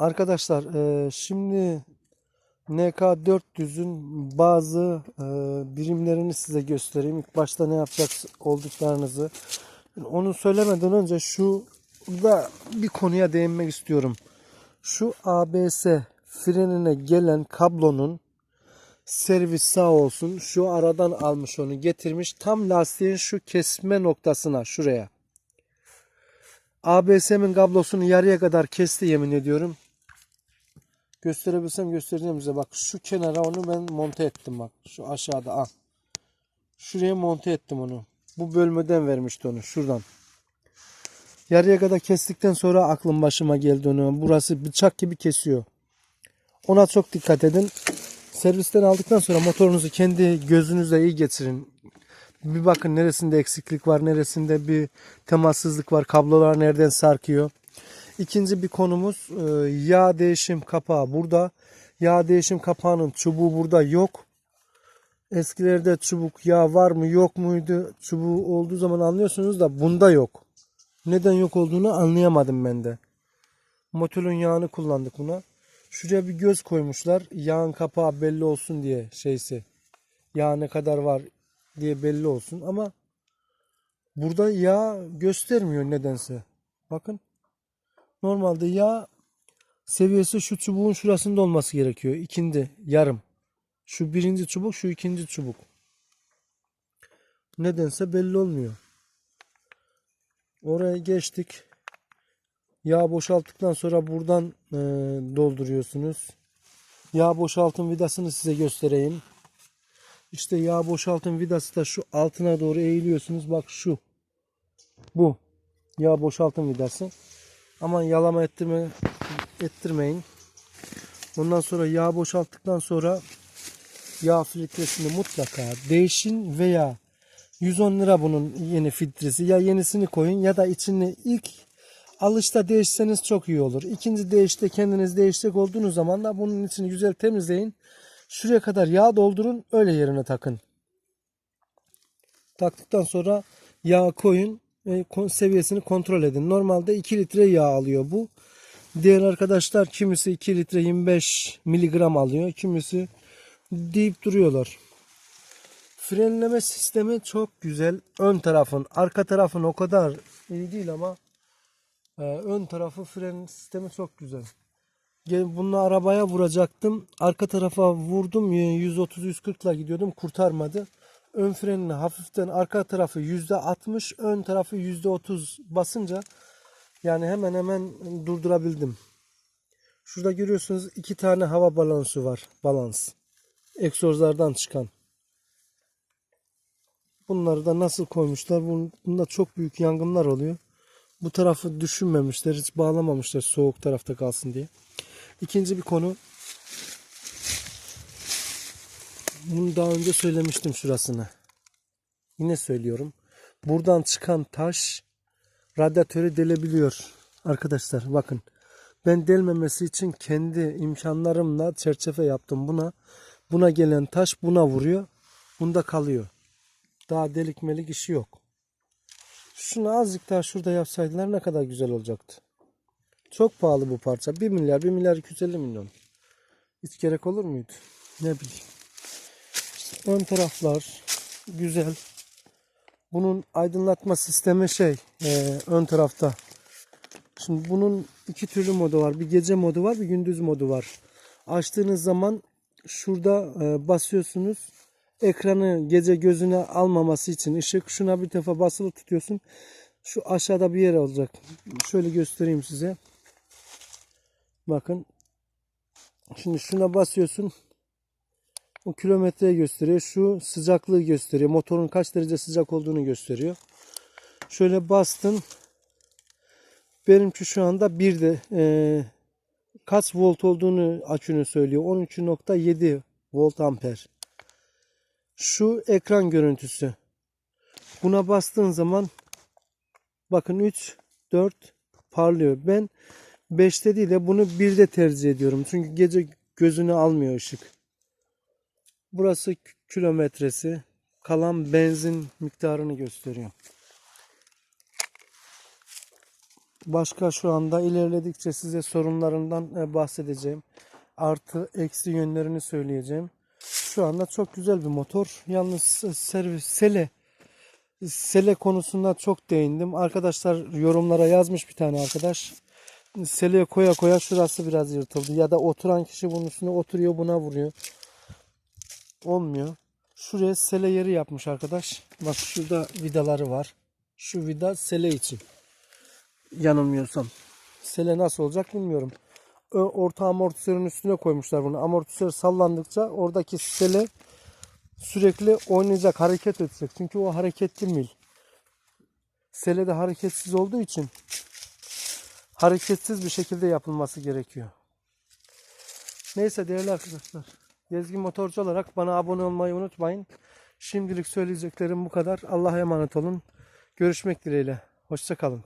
Arkadaşlar e, şimdi NK400'ün bazı e, birimlerini size göstereyim. İlk başta ne yapacak olduklarınızı. Onu söylemeden önce şu da bir konuya değinmek istiyorum. Şu ABS frenine gelen kablonun servis sağ olsun şu aradan almış onu getirmiş tam lastiğin şu kesme noktasına şuraya. ABS'min kablosunu yarıya kadar kesti yemin ediyorum. Gösterebilsem göstereceğim size. Bak şu kenara onu ben monte ettim bak. Şu aşağıda al. Şuraya monte ettim onu. Bu bölmeden vermişti onu şuradan. Yarıya kadar kestikten sonra aklım başıma geldi onu. Burası bıçak gibi kesiyor. Ona çok dikkat edin. Servisten aldıktan sonra motorunuzu kendi gözünüzle iyi getirin. Bir bakın neresinde eksiklik var, neresinde bir temassızlık var, kablolar nereden sarkıyor. İkinci bir konumuz e, yağ değişim kapağı burada. Yağ değişim kapağının çubuğu burada yok. Eskilerde çubuk yağ var mı yok muydu? Çubuğu olduğu zaman anlıyorsunuz da bunda yok. Neden yok olduğunu anlayamadım ben de. Motorun yağını kullandık buna. Şuraya bir göz koymuşlar. Yağın kapağı belli olsun diye şeysi. Yağ ne kadar var diye belli olsun ama burada yağ göstermiyor nedense. Bakın. Normalde yağ seviyesi şu çubuğun şurasında olması gerekiyor. İkindi, yarım. Şu birinci çubuk, şu ikinci çubuk. Nedense belli olmuyor. Oraya geçtik. Yağ boşalttıktan sonra buradan e, dolduruyorsunuz. Yağ boşaltım vidasını size göstereyim. İşte yağ boşaltım vidası da şu altına doğru eğiliyorsunuz. Bak şu. Bu. Yağ boşaltım vidası. Aman yalama ettirme, ettirmeyin. Ondan sonra yağ boşalttıktan sonra yağ filtresini mutlaka değişin veya 110 lira bunun yeni filtresi. Ya yenisini koyun ya da içini ilk alışta değişseniz çok iyi olur. İkinci değişte kendiniz değişecek olduğunuz zaman da bunun içini güzel temizleyin. Şuraya kadar yağ doldurun öyle yerine takın. Taktıktan sonra yağ koyun seviyesini kontrol edin. Normalde 2 litre yağ alıyor bu. Diğer arkadaşlar kimisi 2 litre 25 miligram alıyor. Kimisi deyip duruyorlar. Frenleme sistemi çok güzel. Ön tarafın, arka tarafın o kadar iyi değil ama e, ön tarafı fren sistemi çok güzel. Bununla arabaya vuracaktım. Arka tarafa vurdum. 130-140 ile gidiyordum. Kurtarmadı. Ön frenini hafiften arka tarafı %60, ön tarafı %30 basınca yani hemen hemen durdurabildim. Şurada görüyorsunuz iki tane hava balansı var. Balans. Egzozlardan çıkan. Bunları da nasıl koymuşlar? Bun- Bunda çok büyük yangınlar oluyor. Bu tarafı düşünmemişler. Hiç bağlamamışlar soğuk tarafta kalsın diye. İkinci bir konu. Bunu daha önce söylemiştim şurasını. Yine söylüyorum. Buradan çıkan taş radyatörü delebiliyor. Arkadaşlar bakın. Ben delmemesi için kendi imkanlarımla çerçeve yaptım buna. Buna gelen taş buna vuruyor. Bunda kalıyor. Daha delik melik işi yok. Şunu azıcık daha şurada yapsaydılar ne kadar güzel olacaktı. Çok pahalı bu parça. 1 milyar, 1 milyar 250 milyon. Hiç gerek olur muydu? Ne bileyim. Ön taraflar güzel. Bunun aydınlatma sistemi şey e, ön tarafta. Şimdi bunun iki türlü modu var. Bir gece modu var, bir gündüz modu var. Açtığınız zaman şurada e, basıyorsunuz. Ekranı gece gözüne almaması için ışık şuna bir defa basılı tutuyorsun. Şu aşağıda bir yer olacak. Şöyle göstereyim size. Bakın. Şimdi şuna basıyorsun. O kilometreyi gösteriyor. Şu sıcaklığı gösteriyor. Motorun kaç derece sıcak olduğunu gösteriyor. Şöyle bastın. Benimki şu anda bir de e, kaç volt olduğunu açını söylüyor. 13.7 volt amper. Şu ekran görüntüsü. Buna bastığın zaman bakın 3 4 parlıyor. Ben 5'te değil de bunu 1'de tercih ediyorum. Çünkü gece gözünü almıyor ışık. Burası kilometresi. Kalan benzin miktarını gösteriyor. Başka şu anda ilerledikçe size sorunlarından e, bahsedeceğim. Artı eksi yönlerini söyleyeceğim. Şu anda çok güzel bir motor. Yalnız servis sele sele konusunda çok değindim. Arkadaşlar yorumlara yazmış bir tane arkadaş. Seleye koya koya şurası biraz yırtıldı. Ya da oturan kişi bunun üstüne oturuyor buna vuruyor. Olmuyor. Şuraya sele yeri yapmış arkadaş. Bak şurada vidaları var. Şu vida sele için. Yanılmıyorsam. Sele nasıl olacak bilmiyorum. Orta amortisörün üstüne koymuşlar bunu. Amortisör sallandıkça oradaki sele sürekli oynayacak, hareket edecek. Çünkü o hareketli mil. Sele de hareketsiz olduğu için hareketsiz bir şekilde yapılması gerekiyor. Neyse değerli arkadaşlar. Gezgin motorcu olarak bana abone olmayı unutmayın. Şimdilik söyleyeceklerim bu kadar. Allah'a emanet olun. Görüşmek dileğiyle. Hoşçakalın.